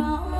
wrong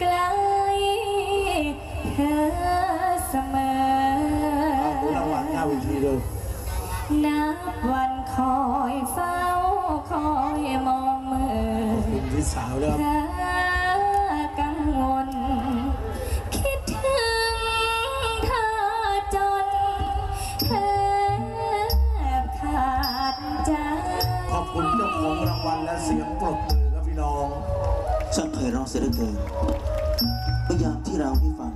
ใกล้เธอเสมอนัลนับวันคอยเฝ้าคอยมองเมื่อธอกังวล คิดถึงเธอจนเธอขาดใจ ขอบคุณเจ้าของรางวัลและเสียงปรบมือครับพี่น้อง ช่างไพเราะเสียเหลือเกินเมื่อยามที่เราได้ฟัง